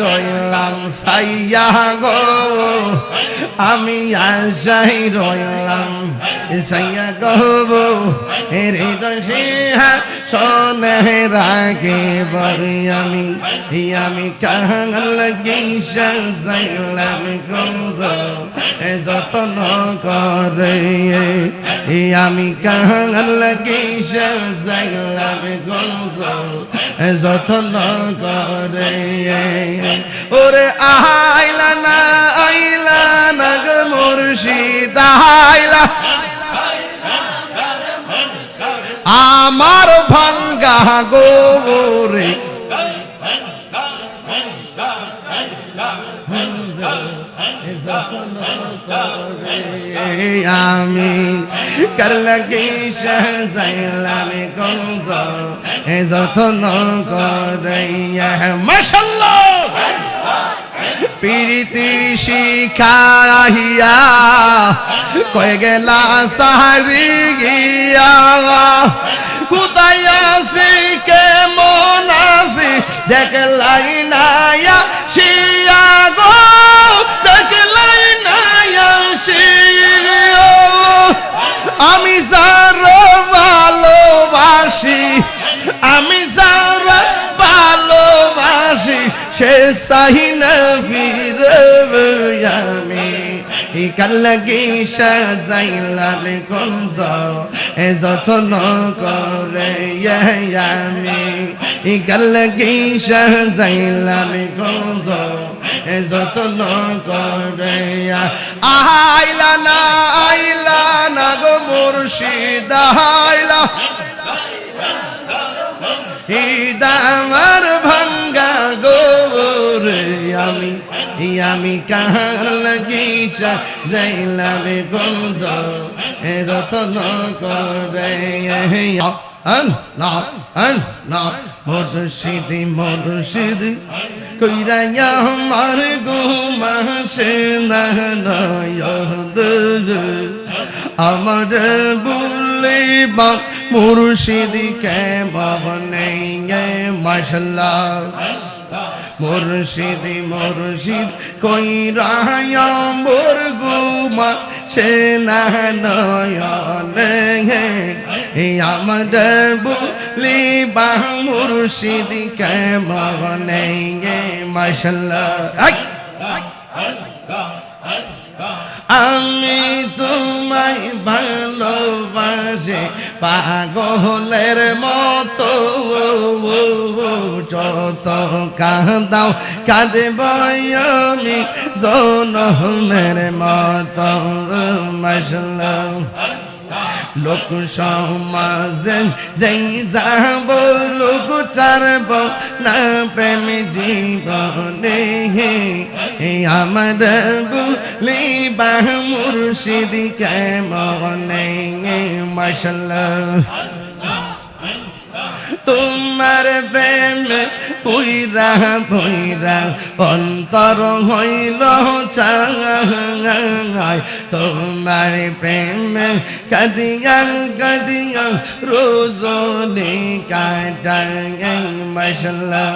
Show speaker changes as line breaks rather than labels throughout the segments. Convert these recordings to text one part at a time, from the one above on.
রইলাম সাইয়া গো। আমি আশাই রইলাম সাইয়া গো। রে সোনে রাগে বই আমি আমি কাঙাল গিসা সাইলাম যতন করে আমি কাঙাল গিসা সাইলাম যতন করে ওরে আহাইলা না আইলা না গো মুর্শিদ আইলা আমার ভাঙ্গা গো গোরে আমি করলগে যাইলাম গঞ্জ এ যতন করে মাশাল্লাহ প্রীতি শিখাইয়া কয়ে গেলা সাহারি গিয়া। কোথায় আসি কেমন আসি দেখলাই নাইয়া শিয়া গো, দেখলাই ভালোবাসি, আমি সার ভালোবাসি, সে সাহি না ফিরবে আমি কালগি সাজাইলাম গঞ্জ, এ যতন করে আমি কালগি সাজাইলাম গঞ্জ, এ যতন করে আইলা না আইলা না গো মুর্শিদ আইলা আমার ভাঙ্গা গোরে আমি আমি কাহার লাগিছা যাইলাম গঞ্জ এ যতন করে আন না আন না মুর্শিদি মুর্শিদি আমার গুমাসে না আমার বলে মুর্শিদি কে বাবনে মাশাল্লাহ। মুর্শিদি, মুর্শিদ, কই রায়া মোর গুমা, সে না নয়নে আমার বলি বা মুর্শিদি কে বাবনে মাশাল্লাহ। আমি তোমায় ভালোবাসে পাগলের মতো। যত কাঁদাও কাঁদব আমি জনমের মতো। মশলা লোক সমাজে যেই যাব লোক চারব না প্রেম জীবনে। হে আমার বলি বাহ, মুর্শিদ কেমনে? মশলা তোমার প্রেম পুইরা পুইরা অন্তর হইল চাই তোমার প্রেম কাদিয়া কাদিয়া রোজনে কাটাই মশলা।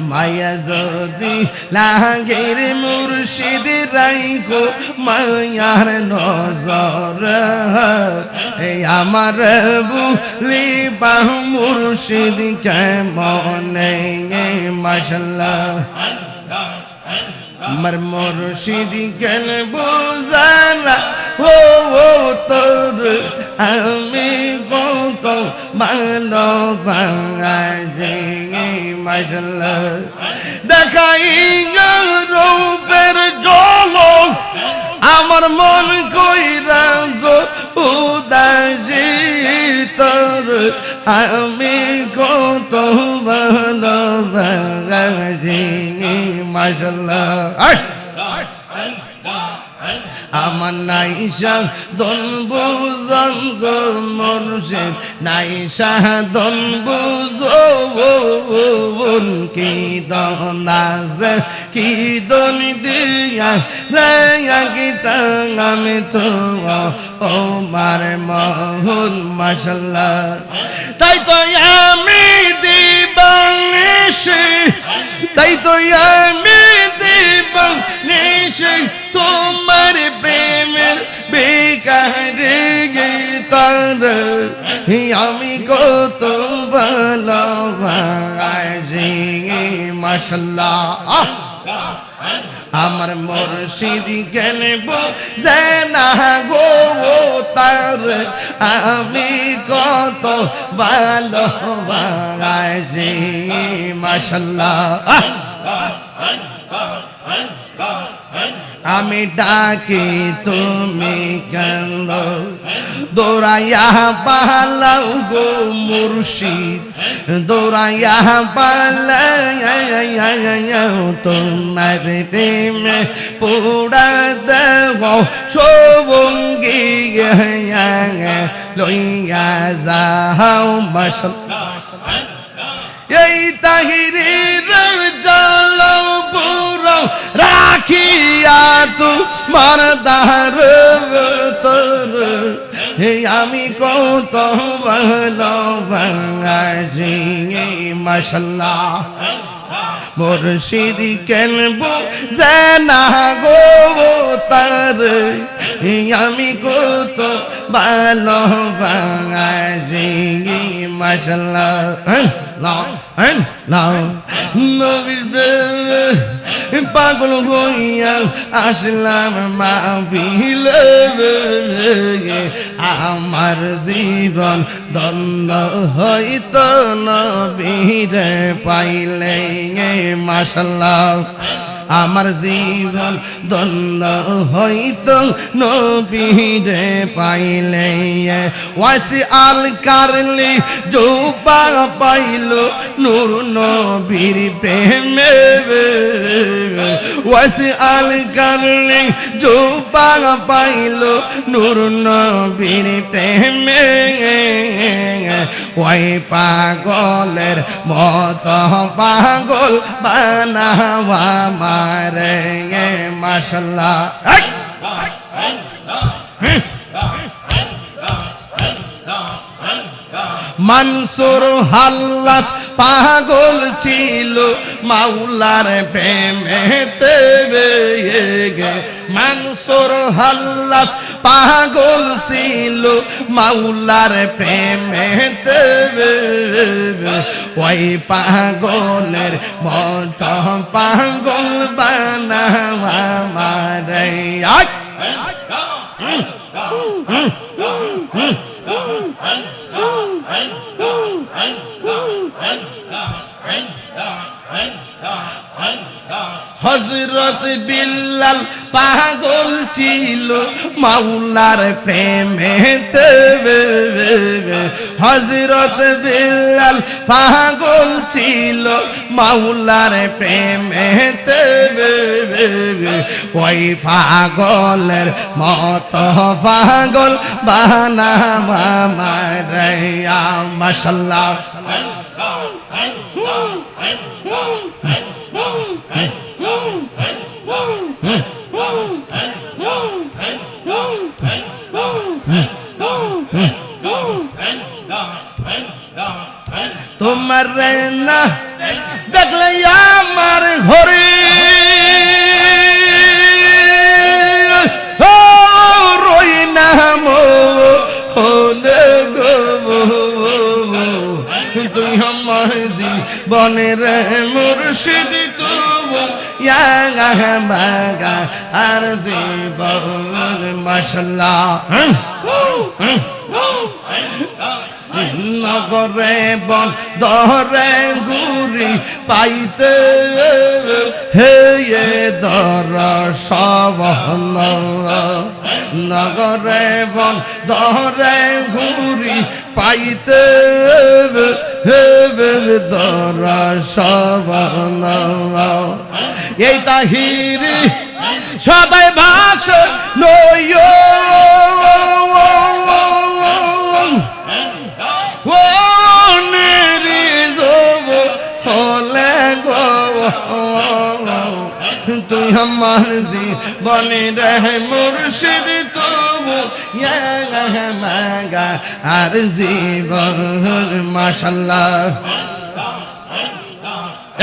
মায়া যদি লাগের মুর্শিদ রাইকো মায়ার নজর এই আমার বুলি বাহ মুর্শিদ কেমনে মশলা আমার মুর্শিদ কেন বুঝালা? ও ও, তোর আমি কত ভালো বাঙালি মশলা দেখাই রূপের জলক, আমার মন কইরা উদাসী তোর আমি কত ভালো বাঙালি মশলা আমার নাইসা দন বুজন মনুষের নাইসা দন বুজন কি দন আছে, কি দন দিয়া রেয়া কি আমি তো ও মার মোহন মাসাল্লাহ তাই তো আমি তাই তাই তো আমি আমি কত ভালোবাসি আহ! আমার মুর্শিদ কেন না গো তার। আমি কত ভালোবাসি মাসাল্লাহ আহ! আমি ডাকি, তুমি কেন? দৌড়াইয়া পালাও গো মুর্শিদ দৌড়াইয়া পালাও তোমার প্রেমে পোড়া দেব, সবঙ্গি লইয়া যাও মশল এই তাহিরের রাখিয়া তু মারদার তোর। হে আমি কত ভালো ভাঙাজি মশাল্লাহ। মুর্শিদ কেনব জানা গো তার। আমি কত ভালো ভাঙাজি মশাল্লাহ লাও লাও। নবীর পাগল হইয়া আসলাম মাহফিল আমার জীবন দ্বন্দ্ব হইতো নবীর পাইলে মাসাল্লাহ আমার জীবন দ্বন্দ্ব হইত নবীরে পাইলে ওয়াসি আল কারলি জোপা পাইল, নূর নবীর প্রেমে ওয়াসি আল কারলি জোপা পাইল নূর নবীর প্রেমে। ওই পাগলের মত পাগল বানাওয়া মারে মাসাল্লাহ মানসুর হাল্লাস পাগল ছিল মাওলার প্রেমেতে গে। মানসুর হাল্লাস পাগল ছিল, মাওলার প্রেমেতে ওই পাগলের মত পাগল বানাওয়া মারে হজরত বিল্লাল পাগল ছিল, মাওলার প্রেমেতে হজরত বিল্লাল পাগল ছিল, মাওলার প্রেমেতে ওই পাগলের মত পাগল বানাবা মারাইয়া মাসাল্লাহ তোমার না দেখলে আমার ঘরে রই নাম তুই আমার জীবনের মুর্শিদ। আর জীবন মশলা নগরে বন দরে গুরি পাইতে হে দর সব নগরে বন দরে গুরি পাইতে দর সব এই তাহিরি সবাই ভাষ নয়। আমার জীবনে রহে মুর্শিদ তবু মাগা আর জীবন মাশাল্লাহ।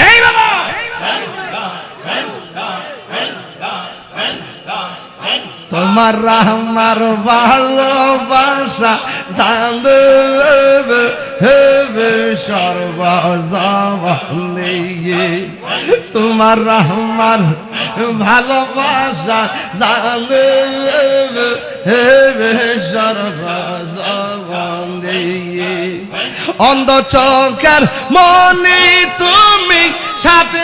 এই বাবা! তোমার আমার ভালোবাসা চাঁদ হে সর্বজবন্দিয়ে তোমার আমার ভালোবাসা চাঁদ হেবে সর্বজবন্দিয়ে অন্ধ চোখের মনে তুমি সাথে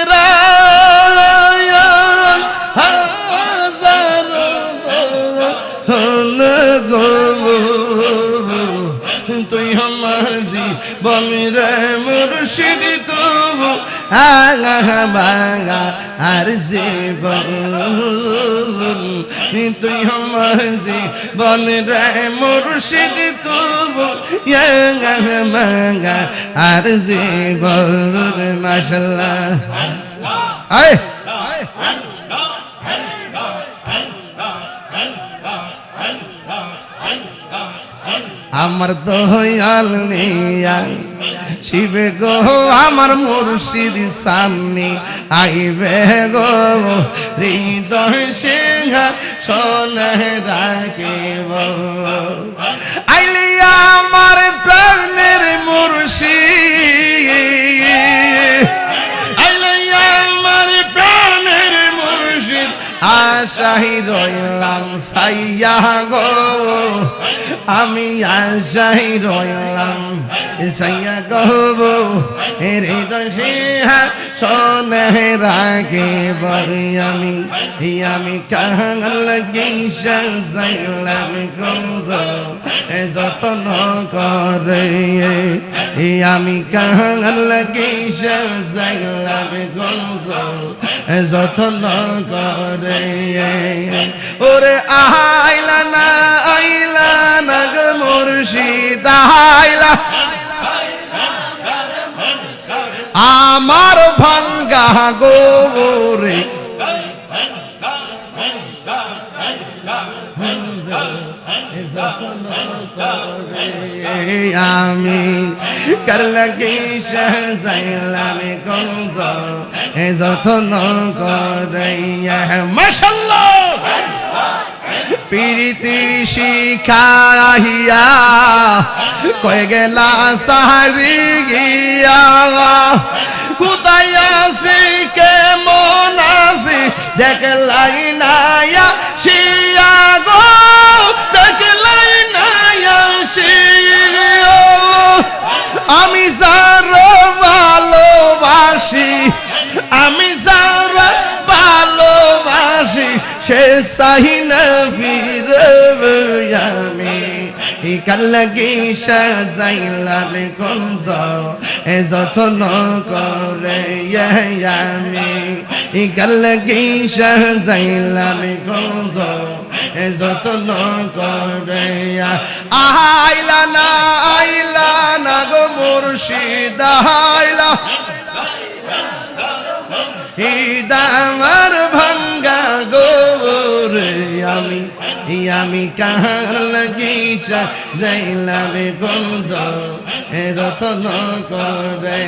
তুই আমার জীবন রে মুর্শিদ তবু আগা বাগা আর জীবন। তুই আমার জীবন রে মুর্শিদ তবু আগা বাগা আর জীবন। মাশাল্লাহ আয়। আমার দয়াল নিয়া। শিবে গো, আমার মুর্শিদ সামনে আইবে গো। হৃদয় সিংহা সোনে রাখিব আইলি আমার প্রাণের মুর্শিদ। আইলি আশাই রইলাম সাইয়া গো। আমি আশাই রইলাম সাইয়া গো। রে সোনে রাগে বই আমি আমি কাঙাল গিসা সাইলাম গঞ্জ যতন করে আমি কাঙাল গিসা সাইলাম গঞ্জ যতন করে। ওরে আইলা না আইলা না গো মুর্শিদ আইলা আমার ভাঙ্গা গোরে আমি কার লাগে সাইলাম গঞ্জ এ যতন করে মাশাল্লাহ প্রীতি শিখাইয়া কয়ে গেলা সাহারি গিয়া। কোথায় আসি কেমন আসি, দেখলাই নাইয়া শিয়া গো, দেখলাই নাইয়া শিয়া। আমি যার ভালোবাসি, আমি ভালোবাসি সে চাহি না ফিরবে আমি কাল্লাগি সাজাইলাম গঞ্জ এ যতন করে আমি কাল্লাগি সাজাইলাম গঞ্জ এ যতন করে আইলা না আইলা না গো মুর্শিদ। আমি কাহার লাগিছা যাইলাম গঞ্জ এ যতন করে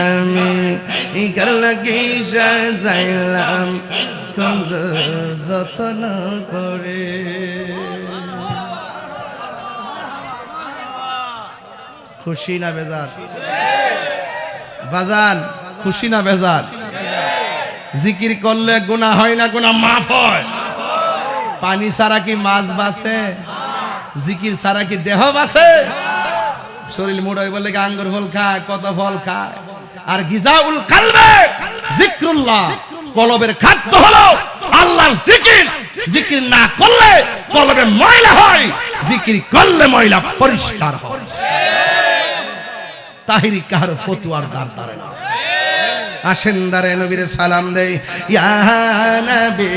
আমি। কার লাগিছা যাইলাম গঞ্জ যতন করে। খুশি না বেজার? বাজান, খুশি না বেজার? জিকির করলে গুনাহ হয় না, গুনাহ মাফ হয়। পানি ছাড়া কি মাছ বাসে জিকির ছাড়া কি দেহ বাসে শরীর মুড়াই বলে আঙ্গুর ফল খায়, কত ফল খায়? আর গিজাউল কালবে, জিক্রুল্লাহ। কলবের খাদ্য হলো আল্লাহর জিকির। জিকির না করলে কলবে ময়লা হয়, জিকির করলে ময়লা পরিষ্কার হয়। তাহিরি কাহার ফতুয়ার দাঁড় দাঁড়ায় না। আসেন দারে নবীর সালাম দেই। ইয়া নবী।